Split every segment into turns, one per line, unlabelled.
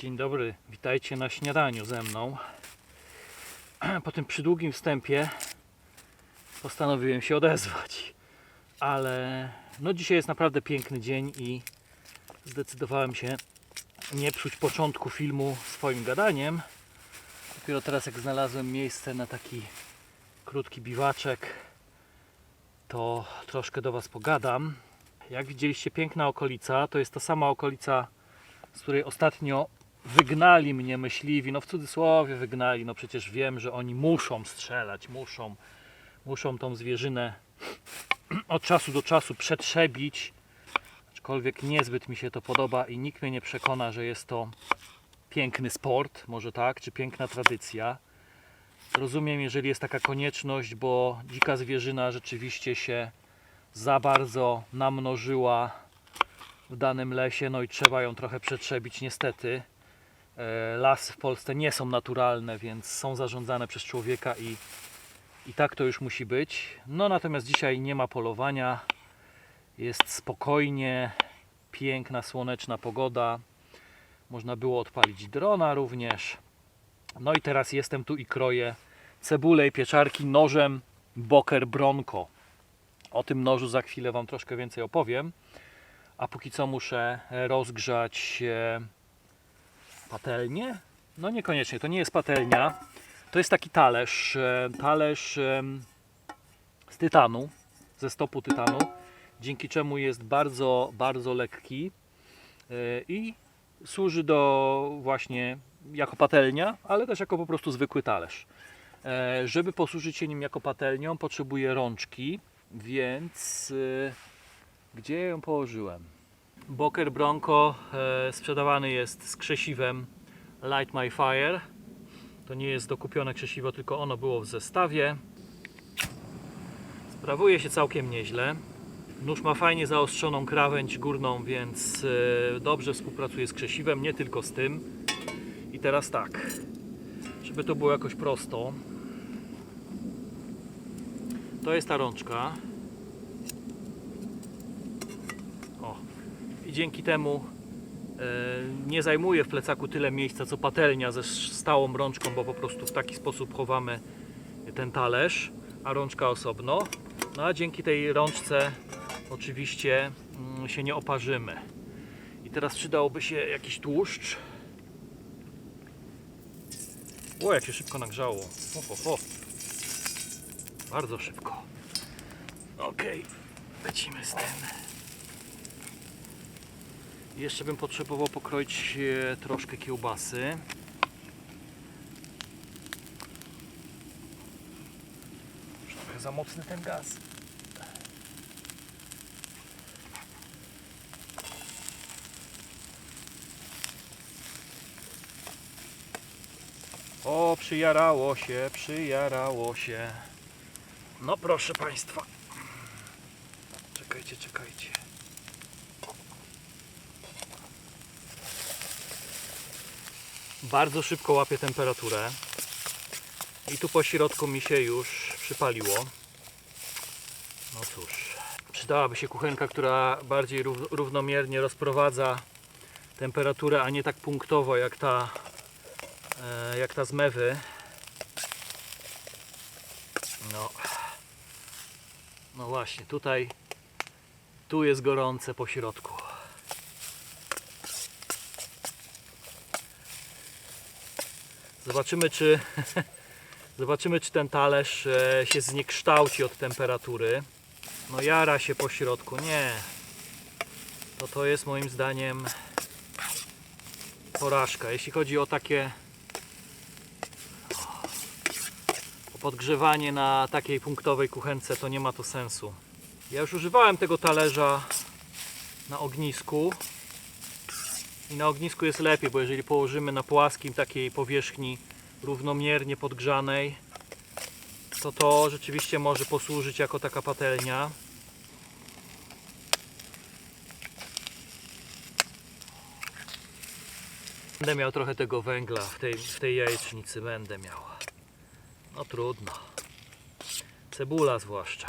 Dzień dobry, witajcie na śniadaniu ze mną. Po tym przydługim wstępie postanowiłem się odezwać, ale no dzisiaj jest naprawdę piękny dzień i zdecydowałem się nie psuć początku filmu swoim gadaniem. Dopiero teraz jak znalazłem miejsce na taki krótki biwaczek, to troszkę do Was pogadam. Jak widzieliście, piękna okolica, to jest ta sama okolica, z której ostatnio wygnali mnie myśliwi, no w cudzysłowie wygnali, no przecież wiem, że oni muszą strzelać, muszą, muszą tą zwierzynę od czasu do czasu przetrzebić, aczkolwiek niezbyt mi się to podoba i nikt mnie nie przekona, że jest to piękny sport, może tak, czy piękna tradycja. Rozumiem, jeżeli jest taka konieczność, bo dzika zwierzyna rzeczywiście się za bardzo namnożyła w danym lesie, no i trzeba ją trochę przetrzebić niestety. E, Lasy w Polsce nie są naturalne, więc są zarządzane przez człowieka i, i tak to już musi być. No natomiast dzisiaj nie ma polowania, jest spokojnie, piękna, słoneczna pogoda. Można było odpalić drona również. No i teraz jestem tu i kroję cebulę i pieczarki nożem Boker Bronco. O tym nożu za chwilę Wam troszkę więcej opowiem. A póki co muszę rozgrzać e, patelnię. No niekoniecznie, to nie jest patelnia. To jest taki talerz. e, Talerz em, z tytanu, ze stopu tytanu, dzięki czemu jest bardzo, bardzo lekki e, i służy do właśnie jako patelnia, ale też jako po prostu zwykły talerz. E, Żeby posłużyć się nim jako patelnią, potrzebuję rączki, więc e, gdzie ją położyłem? Boker Bronco e, sprzedawany jest z krzesiwem Light My Fire. To nie jest dokupione krzesiwo, tylko ono było w zestawie. Sprawuje się całkiem nieźle. Nóż ma fajnie zaostrzoną krawędź górną, więc e, dobrze współpracuje z krzesiwem, nie tylko z tym. I teraz tak, żeby to było jakoś prosto. To jest ta rączka. I dzięki temu e, nie zajmuje w plecaku tyle miejsca co patelnia ze stałą rączką, bo po prostu w taki sposób chowamy ten talerz, a rączka osobno. No a dzięki tej rączce oczywiście mm, się nie oparzymy. I teraz przydałoby się jakiś tłuszcz. O, jak się szybko nagrzało. Ho, ho, ho. Bardzo szybko. Ok, lecimy z tym. Jeszcze bym potrzebował pokroić e, troszkę kiełbasy. Trochę za mocny ten gaz. O, przyjarało się, przyjarało się. No proszę Państwa. Czekajcie, czekajcie. Bardzo szybko łapie temperaturę. I tu po środku mi się już przypaliło. No cóż. Przydałaby się kuchenka, która bardziej rów- równomiernie rozprowadza temperaturę, a nie tak punktowo jak ta, e, jak ta z mewy. No. No właśnie, tutaj tu jest gorące po środku. Zobaczymy czy zobaczymy czy ten talerz e, się zniekształci od temperatury. No jara się po środku. Nie. To to jest moim zdaniem porażka. Jeśli chodzi o takie o podgrzewanie na takiej punktowej kuchence, to nie ma to sensu. Ja już używałem tego talerza na ognisku i na ognisku jest lepiej, bo jeżeli położymy na płaskim takiej powierzchni równomiernie podgrzanej, to to rzeczywiście może posłużyć jako taka patelnia. Będę miał trochę tego węgla w tej, w tej jajecznicy, będę miał. No trudno. Cebula zwłaszcza.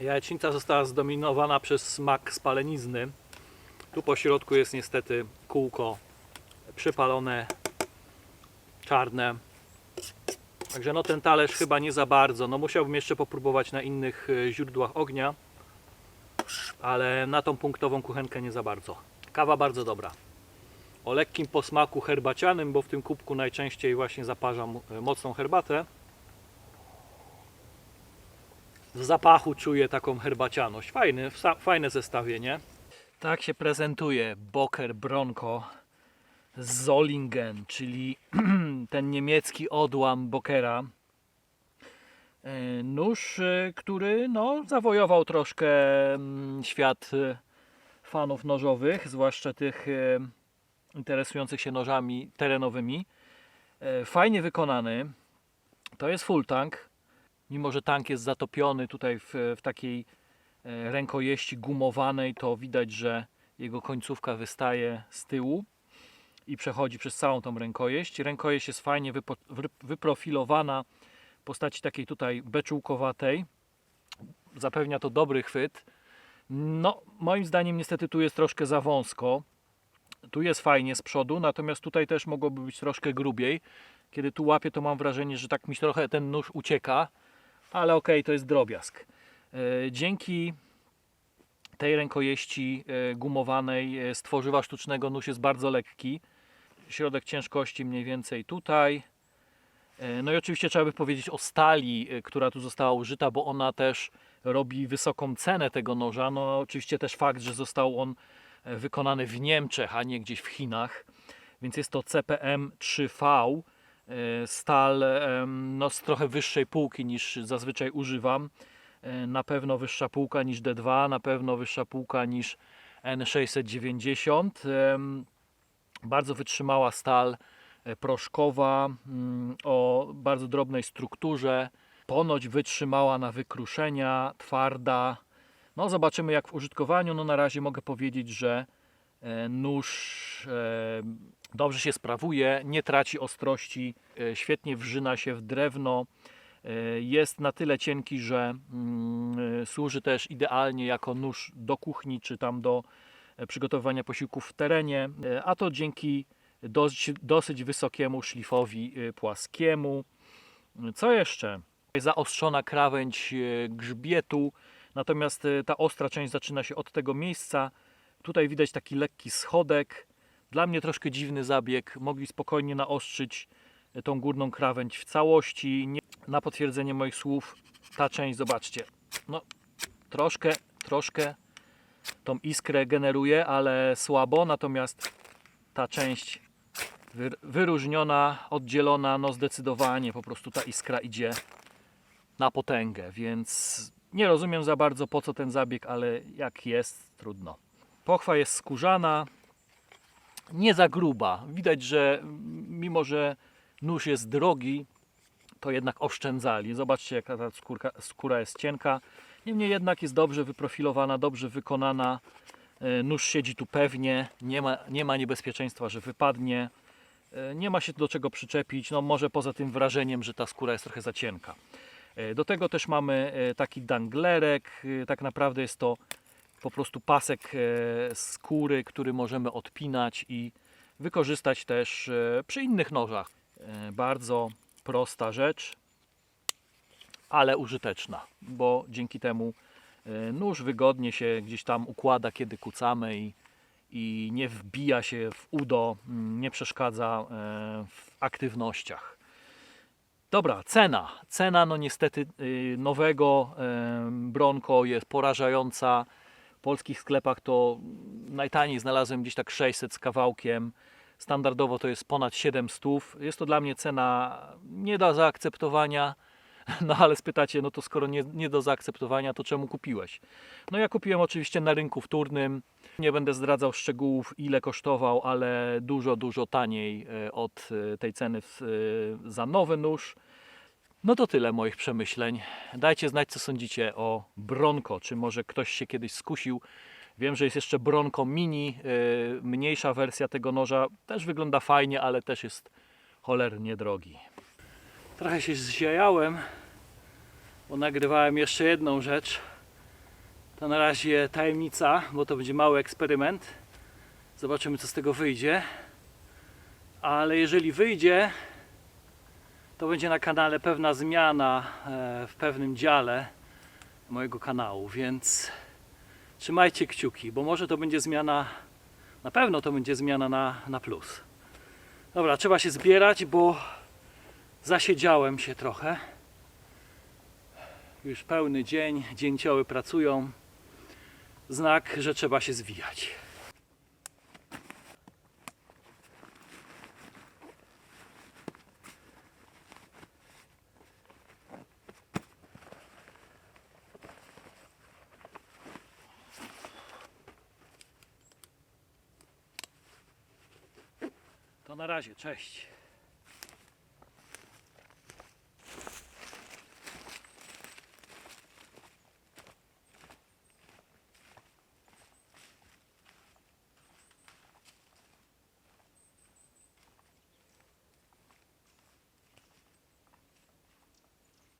Jajecznica została zdominowana przez smak spalenizny. Tu po środku jest niestety kółko przypalone, czarne. Także no ten talerz chyba nie za bardzo. No musiałbym jeszcze popróbować na innych e, źródłach ognia, ale na tą punktową kuchenkę nie za bardzo. Kawa bardzo dobra. O lekkim posmaku herbacianym, bo w tym kubku najczęściej właśnie zaparzam e, mocną herbatę. W zapachu czuję taką herbacianość. Fajny, fajne zestawienie. Tak się prezentuje Boker Bronco Zollingen, czyli ten niemiecki odłam Bokera. E, Nóż, e, który no, zawojował troszkę mm, świat e, fanów nożowych, zwłaszcza tych interesujących się nożami terenowymi. Fajnie wykonany. To jest full tank. Mimo, że tank jest zatopiony tutaj w, w takiej e, rękojeści gumowanej, to widać, że jego końcówka wystaje z tyłu i przechodzi przez całą tą rękojeść. Rękojeść jest fajnie wypo, wy- wyprofilowana w postaci takiej tutaj beczułkowatej. Zapewnia to dobry chwyt. No, moim zdaniem niestety tu jest troszkę za wąsko. Tu jest fajnie z przodu, natomiast tutaj też mogłoby być troszkę grubiej. Kiedy tu łapię, to mam wrażenie, że tak mi trochę ten nóż ucieka, ale okej, to jest drobiazg. E, Dzięki tej rękojeści e, gumowanej e, z tworzywa sztucznego nóż jest bardzo lekki. Środek ciężkości mniej więcej tutaj. E, No i oczywiście trzeba by powiedzieć o stali, e, która tu została użyta, bo ona też robi wysoką cenę tego noża. No oczywiście też fakt, że został on e, wykonany w Niemczech, a nie gdzieś w Chinach. Więc jest to CPM 3V, e, stal em, no, z trochę wyższej półki niż zazwyczaj używam. E, Na pewno wyższa półka niż D2, na pewno wyższa półka niż N690. Em, Bardzo wytrzymała stal e, proszkowa mm, o bardzo drobnej strukturze. Ponoć wytrzymała na wykruszenia, twarda. No zobaczymy jak w użytkowaniu. No na razie mogę powiedzieć, że e, nóż e, dobrze się sprawuje, nie traci ostrości, e, świetnie wrzyna się w drewno. E, Jest na tyle cienki, że mm, e, służy też idealnie jako nóż do kuchni czy tam do e, przygotowywania posiłków w terenie, e, a to dzięki dosyć, dosyć wysokiemu szlifowi e, płaskiemu. Co jeszcze? Zaostrzona krawędź e, grzbietu, natomiast e, ta ostra część zaczyna się od tego miejsca. Tutaj widać taki lekki schodek. Dla mnie troszkę dziwny zabieg. Mogli spokojnie naostrzyć e, tą górną krawędź w całości. Nie, na potwierdzenie moich słów, ta część, zobaczcie, no troszkę, troszkę tą iskrę generuje, ale słabo, natomiast ta część wyr- wyróżniona, oddzielona, no zdecydowanie po prostu ta iskra idzie na potęgę, więc nie rozumiem za bardzo po co ten zabieg, ale jak jest, trudno. Pochwa jest skórzana, nie za gruba. Widać, że mimo, że nóż jest drogi, to jednak oszczędzali. Zobaczcie, jaka ta skórka, skóra jest cienka. Niemniej jednak jest dobrze wyprofilowana, dobrze wykonana. E, Nóż siedzi tu pewnie, nie ma, nie ma niebezpieczeństwa, że wypadnie. E, Nie ma się do czego przyczepić, no może poza tym wrażeniem, że ta skóra jest trochę za cienka. E, Do tego też mamy taki danglerek. Tak naprawdę jest to po prostu pasek e, skóry, który możemy odpinać i wykorzystać też e, przy innych nożach. E, Bardzo prosta rzecz, ale użyteczna, bo dzięki temu nóż wygodnie się gdzieś tam układa, kiedy kucamy i, i nie wbija się w udo, mm, nie przeszkadza w aktywnościach. Dobra, cena. Cena, no niestety, y, nowego Bronco jest porażająca. Polskich sklepach to najtaniej znalazłem gdzieś tak 600 z kawałkiem. Standardowo to jest ponad 700. Jest to dla mnie cena nie do zaakceptowania. No ale spytacie, no to skoro nie, nie do zaakceptowania, to czemu kupiłeś? No ja kupiłem oczywiście na rynku wtórnym. Nie będę zdradzał szczegółów, ile kosztował, ale dużo, dużo taniej e, od e, tej ceny e, za nowy nóż. No to tyle moich przemyśleń. Dajcie znać, co sądzicie o Bronco. Czy może ktoś się kiedyś skusił? Wiem, że jest jeszcze Bronco Mini, e, mniejsza wersja tego noża. Też wygląda fajnie, ale też jest cholernie drogi. Trochę się zziajałem, bo nagrywałem jeszcze jedną rzecz. To na razie tajemnica, bo to będzie mały eksperyment. Zobaczymy, co z tego wyjdzie. Ale jeżeli wyjdzie, to będzie na kanale pewna zmiana e, w pewnym dziale mojego kanału, więc trzymajcie kciuki, bo może to będzie zmiana, na pewno to będzie zmiana na, na plus. Dobra, trzeba się zbierać, bo zasiedziałem się trochę. Już pełny dzień, dzięcioły pracują. Znak, że trzeba się zwijać. Na razie, cześć.